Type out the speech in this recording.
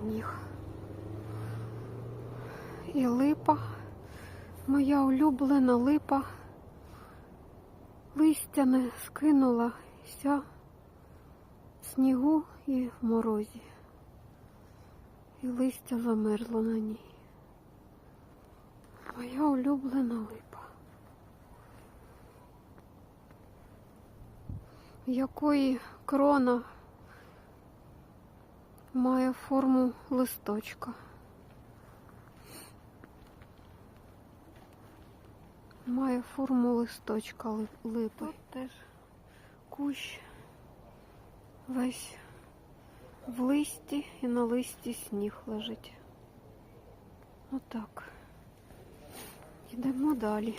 сніг. І липа, моя улюблена липа, листя не скинула вся в снігу і в морозі. І листя замерзло на ній. Моя улюблена липа. Якої крона має форму листочка. Має форму листочка ли- липи. Тут теж кущ весь в листі і на листі сніг лежить. Отак. Йдемо далі.